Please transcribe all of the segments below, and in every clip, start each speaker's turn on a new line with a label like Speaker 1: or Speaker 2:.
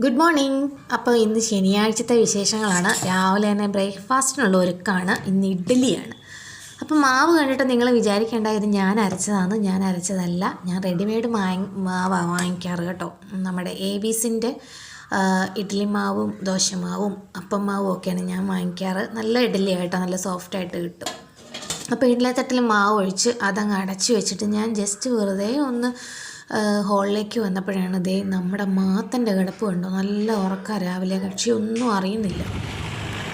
Speaker 1: Good morning അപ്പോൾ ഇന്ന് ശനിയാഴ്ചത്തെ വിശേഷങ്ങളാണ്. രാവിലെ തന്നെ ബ്രേക്ക്ഫാസ്റ്റിനുള്ള ഒരുക്കാണ്. ഇന്ന് ഇഡ്ഡലിയാണ്. അപ്പോൾ മാവ് കണ്ടിട്ട് നിങ്ങൾ വിചാരിക്കേണ്ട ഇത് ഞാൻ അരച്ചതാണ്. ഞാൻ അരച്ചതല്ല. ഞാൻ റെഡിമെയ്ഡ് മാവ് വാങ്ങിക്കാറ് കേട്ടോ. നമ്മുടെ എ ബീസിന്റെ ഇഡ്ഡലി മാവും ദോശമാവും അപ്പം മാവും ഒക്കെയാണ് ഞാൻ വാങ്ങിക്കാറ്. നല്ല ഇഡ്ഡലി കേട്ടോ. നല്ല സോഫ്റ്റായിട്ട് കിട്ടും. അപ്പോൾ ഇഡ്ഡലി തട്ടിൽ മാവ് ഒഴിച്ച് അതങ്ങ് അടച്ചു വെച്ചിട്ട് ഞാൻ ജസ്റ്റ് വെറുതെ ഒന്ന് ഹോളിലേക്ക് വന്നപ്പോഴാണ് ദേ നമ്മുടെ മാത്തന്റെ കിടപ്പ് കണ്ടോ? നല്ല ഉറക്കം രാവിലെ. കക്ഷി ഒന്നും അറിയുന്നില്ല.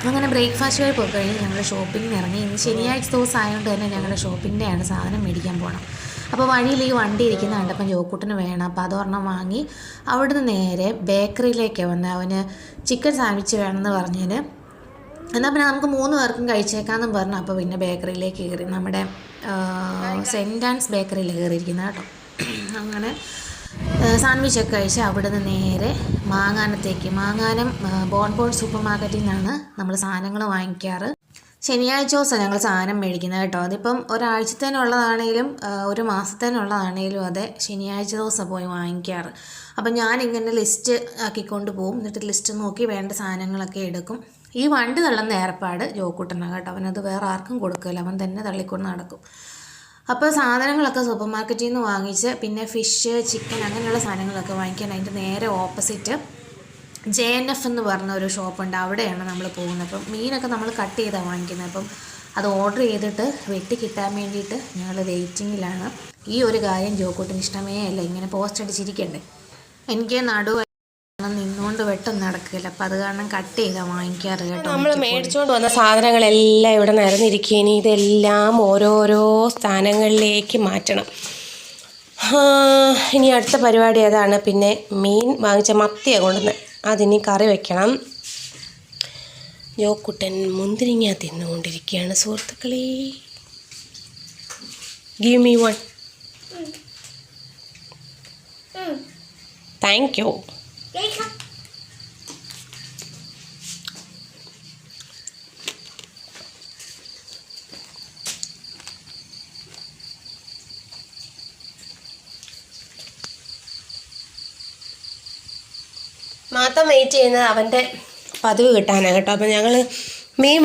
Speaker 1: അങ്ങനെ ബ്രേക്ക്ഫാസ്റ്റ് വരെ പോയി കഴിഞ്ഞ് ഞങ്ങൾ ഷോപ്പിങ്ങിന് ഇറങ്ങി. ഇന്ന് ശനിയാഴ്ച ദിവസം ആയതുകൊണ്ട് തന്നെ ഞങ്ങളുടെ ഷോപ്പിന്റെയാണ് സാധനം മേടിക്കാൻ പോകണം അപ്പോൾ വഴിയിൽ ഈ വണ്ടി ഇരിക്കുന്ന കണ്ടപ്പം ജോക്കുട്ടിന് വേണം. അപ്പോൾ അതൊരെണ്ണം വാങ്ങി അവിടുന്ന് നേരെ ബേക്കറിയിലേക്ക് വന്ന്. അവന് ചിക്കൻ സാൻഡ്വിച്ച് വേണമെന്ന് പറഞ്ഞതിന് എന്നാൽ പിന്നെ നമുക്ക് മൂന്ന് പേർക്കും കഴിച്ചേക്കാമെന്നും പറഞ്ഞു. അപ്പോൾ പിന്നെ ബേക്കറിയിലേക്ക് കയറി. നമ്മുടെ സെന്റ് ആൻസ് ബേക്കറിയിൽ കയറിയിരിക്കുന്നത് കേട്ടോ. അങ്ങനെ സാൻഡ്വിച്ചൊക്കെ കഴിച്ച് അവിടെ നിന്ന് നേരെ മാങ്ങാനത്തേക്ക്. മാങ്ങാനം ബോൺ ബോൺ സൂപ്പർ മാർക്കറ്റിൽ നിന്നാണ് നമ്മൾ സാധനങ്ങൾ വാങ്ങിക്കാറ്. ശനിയാഴ്ച ദിവസം ഞങ്ങൾ സാധനം മേടിക്കുന്നത് കേട്ടോ. അതിപ്പം ഒരാഴ്ചത്തേനുള്ളതാണേലും ഒരു മാസത്തേനുള്ളതാണേലും അതെ ശനിയാഴ്ച ദിവസം പോയി വാങ്ങിക്കാറ്. അപ്പം ഞാനിങ്ങനെ ലിസ്റ്റ് ആക്കിക്കൊണ്ട് പോകും എന്നിട്ട് ലിസ്റ്റ് നോക്കി വേണ്ട സാധനങ്ങളൊക്കെ എടുക്കും. ഈ വണ്ടി തള്ളുന്ന ഏർപ്പാട് ജോക്കൂട്ടനാണ് കേട്ടോ. അവനത് വേറെ ആർക്കും കൊടുക്കില്ല അവൻ തന്നെ തള്ളിക്കൊണ്ട് നടക്കും. അപ്പോൾ സാധനങ്ങളൊക്കെ സൂപ്പർ മാർക്കറ്റിൽ നിന്ന് വാങ്ങിച്ച് പിന്നെ ഫിഷ് ചിക്കൻ അങ്ങനെയുള്ള സാധനങ്ങളൊക്കെ വാങ്ങിക്കാൻ അതിന്റെ നേരെ ഓപ്പോസിറ്റ് ജെ എൻ എഫ് എന്ന് പറഞ്ഞ ഒരു ഷോപ്പുണ്ട് അവിടെയാണ് നമ്മൾ പോകുന്നത്. അപ്പം മീനൊക്കെ നമ്മൾ കട്ട് ചെയ്താണ് വാങ്ങിക്കുന്നത് അപ്പം അത് ഓർഡർ ചെയ്തിട്ട് വെട്ടി കിട്ടാൻ വേണ്ടിയിട്ട് ഞങ്ങൾ വെയിറ്റിങ്ങിലാണ് ഈ ഒരു കാര്യം ജോക്കൂട്ടിന് ഇഷ്ടമേ അല്ല. ഇങ്ങനെ പോസ്റ്റ് അടിച്ചിരിക്കണ്ടേ. എനിക്ക് നടുവ് നിന്നുകൊണ്ട് വെട്ടൊന്നും നടക്കില്ല. അപ്പം അത് കാരണം കട്ട് ചെയ്താൽ വാങ്ങിക്കാറ് കേട്ടോ
Speaker 2: നമ്മൾ മേടിച്ചുകൊണ്ട് വന്ന സാധനങ്ങളെല്ലാം ഇവിടെ നിരന്നിരിക്കും ഇതെല്ലാം ഓരോരോ സ്ഥാനങ്ങളിലേക്ക് മാറ്റണം. ഇനി അടുത്ത പരിപാടി ഏതാണ്? പിന്നെ മീൻ വാങ്ങിച്ച മത്തിയാണ് കൊണ്ടുവന്ന്. അതിനി കറി വെക്കണം. ജോക്കുട്ടൻ മുന്തിരിങ്ങ തിന്നുകൊണ്ടിരിക്കുകയാണ് സുഹൃത്തുക്കളെ. Give me one thank you മാത്രം വെയിറ്റ് ചെയ്യുന്നത് അവന്റെ പതിവ് കിട്ടാനാണ് കേട്ടോ. അപ്പോൾ ഞങ്ങൾ മീൻ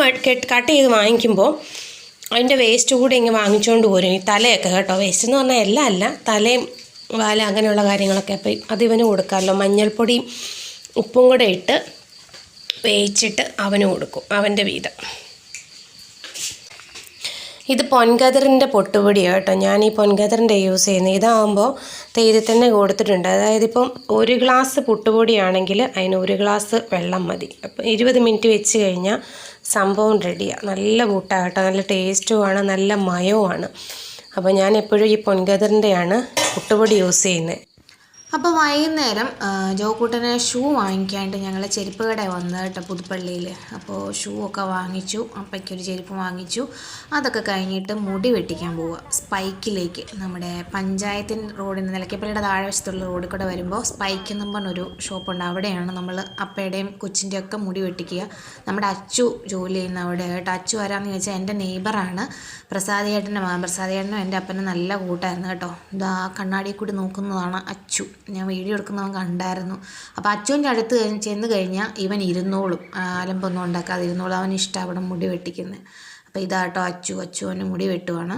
Speaker 2: കട്ട് ചെയ്ത് വാങ്ങിക്കുമ്പോൾ അതിന്റെ വേസ്റ്റ് കൂടി ഇങ്ങനെ വാങ്ങിച്ചുകൊണ്ട് പോരും. ഈ തലയൊക്കെ കേട്ടോ. വേസ്റ്റ് എന്ന് പറഞ്ഞാൽ എല്ലാം അല്ല തലയും വാല അങ്ങനെയുള്ള കാര്യങ്ങളൊക്കെ അപ്പോൾ അത് ഇവന് കൊടുക്കാമല്ലോ. മഞ്ഞൾപ്പൊടിയും ഉപ്പും കൂടെ ഇട്ട് വേവിച്ചിട്ട് അവന് കൊടുക്കും അവന്റെ വീതം. ഇത് പൊൻകതിറിന്റെ പൊട്ടുപൊടിയാണ് കേട്ടോ. ഞാൻ ഈ പൊൻകതിറിന്റെ യൂസ് ചെയ്യുന്നത്. ഇതാകുമ്പോൾ തേതി തന്നെ കൊടുത്തിട്ടുണ്ട്. അതായത് ഇപ്പം ഒരു ഗ്ലാസ് പുട്ടുപൊടിയാണെങ്കിൽ അതിന് ഒരു ഗ്ലാസ് വെള്ളം മതി. അപ്പം ഇരുപത് മിനിറ്റ് വെച്ച് കഴിഞ്ഞാൽ സംഭവം റെഡിയാണ് നല്ല പുട്ടാണ് കേട്ടോ. നല്ല ടേസ്റ്റുമാണ് നല്ല മയവുമാണ്. അപ്പോൾ ഞാൻ എപ്പോഴും ഈ പൊൻകതിറിന്റെയാണ് പുട്ടുപൊടി യൂസ് ചെയ്യുന്നത്
Speaker 1: അപ്പോൾ വൈകുന്നേരം ജോക്കൂട്ടന് ഷൂ വാങ്ങിക്കാണ്ട് ഞങ്ങൾ ചെരുപ്പ് കട വന്നത് കേട്ടോ പുതുപ്പള്ളിയിൽ അപ്പോൾ ഷൂ ഒക്കെ വാങ്ങിച്ചു അപ്പയ്ക്കൊരു ചെരുപ്പ് വാങ്ങിച്ചു. അതൊക്കെ കഴിഞ്ഞിട്ട് മുടി വെട്ടിക്കാൻ പോവുക സ്പൈക്കിലേക്ക് നമ്മുടെ പഞ്ചായത്തിൻ റോഡിന് നിലയ്ക്കപ്പള്ളിയുടെ താഴ്വശത്തുള്ള റോഡിൽ കൂടെ വരുമ്പോൾ സ്പൈക്ക് എന്നും പറഞ്ഞൊരു ഷോപ്പുണ്ട്. അവിടെയാണ് നമ്മൾ അപ്പയുടെയും കൊച്ചിന്റെ ഒക്കെ മുടി വെട്ടിക്കുക. നമ്മുടെ അച്ചു ജോലി ചെയ്യുന്ന അവിടെ കേട്ടോ. അച്ചു ആരാന്ന് ചോദിച്ചാൽ എന്റെ നെയ്ബറാണ്. പ്രസാദ് ഏട്ടന്റെ മകൻ പ്രസാദ് ഏട്ടനും എന്റെ അപ്പനും നല്ല കൂട്ടായിരുന്നു കേട്ടോ. ഇതാ കണ്ണാടിയിൽ കൂടി നോക്കുന്നതാണ് അച്ചു. ഞാൻ വീഡിയോ എടുക്കുന്നവൻ കണ്ടായിരുന്നു. അപ്പോൾ അച്ഛന്റെ അടുത്ത് ചെന്ന് കഴിഞ്ഞാൽ ഇവൻ ഇരുന്നോളും. ആലമ്പൊന്നും അലമ്പൊന്നും ഉണ്ടാക്കാതെ ഇരുന്നോളും അവൻ ഇഷ്ടം അവിടെ മുടി വെട്ടിക്കുന്നത് അപ്പോൾ ഇതാട്ടോ അച്ചു. അച്ചു അവന്റെ മുടി വെട്ടുവാണ്.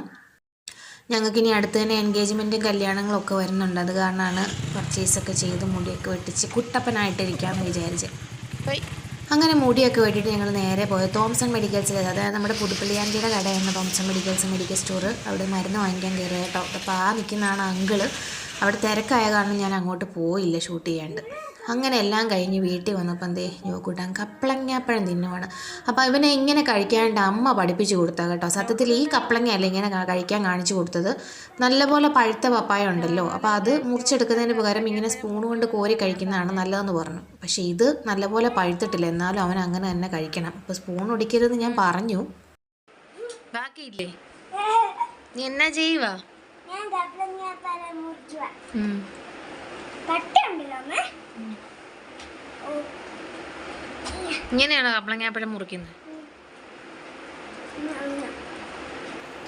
Speaker 1: ഞങ്ങൾക്ക് ഇനി അടുത്ത് തന്നെ എൻഗേജ്മെന്റും കല്യാണങ്ങളും ഒക്കെ വരുന്നുണ്ട്. അത് കാരണമാണ് പർച്ചേസൊക്കെ ചെയ്ത് മുടിയൊക്കെ വെട്ടിച്ച് കുട്ടപ്പനായിട്ടിരിക്കാമെന്ന് വിചാരിച്ച്. അങ്ങനെ മുടിയൊക്കെ വെട്ടിയിട്ട് ഞങ്ങൾ നേരെ പോയത് തോംസൺ മെഡിക്കൽസിൽ അതായത് നമ്മുടെ പുതുപ്പള്ളിയാന്റെ കടയാണ് തോംസൺ മെഡിക്കൽസ് മെഡിക്കൽ സ്റ്റോർ അവിടെ മരുന്ന് വാങ്ങിക്കാൻ കയറിയ കേട്ടോ. അപ്പോൾ ആ നിൽക്കുന്നതാണ് അങ്കിൾ. അവിടെ തിരക്കായ കാരണം ഞാൻ അങ്ങോട്ട് പോയില്ല ഷൂട്ട് ചെയ്യാണ്ട്. അങ്ങനെ എല്ലാം കഴിഞ്ഞ് വീട്ടിൽ വന്നപ്പോൾ എന്തേ ജോക്കൂട്ടാൻ കപ്പളങ്ങാപ്പഴം തിന്നുവാണ് അപ്പോൾ ഇവനെ ഇങ്ങനെ കഴിക്കാണ്ട് അമ്മ പഠിപ്പിച്ചു കൊടുത്താ കേട്ടോ. സത്യത്തിൽ ഈ കപ്പളങ്ങയല്ല ഇങ്ങനെ കഴിക്കാൻ കാണിച്ചു കൊടുത്തത്. നല്ലപോലെ പഴുത്ത പപ്പായ ഉണ്ടല്ലോ. അപ്പോൾ അത് മുറിച്ചെടുക്കുന്നതിന് പകരം ഇങ്ങനെ സ്പൂൺ കൊണ്ട് കോരി കഴിക്കുന്നതാണ് നല്ലതെന്ന് പറഞ്ഞു. പക്ഷേ ഇത് നല്ലപോലെ പഴുത്തിട്ടില്ല. എന്നാലും അവൻ അങ്ങനെ തന്നെ കഴിക്കണം. അപ്പോൾ സ്പൂൺ ഒടിക്കരുത് ഞാൻ പറഞ്ഞു. ബാക്കിയില്ലേ? നീ എന്നാ ചെയ്യുവാ? ഇങ്ങനെയാണോ കപ്പളങ്ങാപ്പഴം മുറിക്കുന്നത്?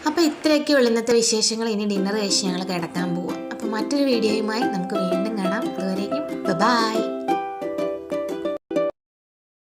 Speaker 3: അപ്പൊ
Speaker 1: ഇത്രയൊക്കെ ഉള്ള ഇന്നത്തെ വിശേഷങ്ങൾ. ഇനി ഡിന്നർ കഴിച്ച് ഞങ്ങൾ കിടക്കാൻ പോവാം. അപ്പോൾ മറ്റൊരു വീഡിയോയുമായി നമുക്ക് വീണ്ടും കാണാം. അതുവരേക്കും ബൈ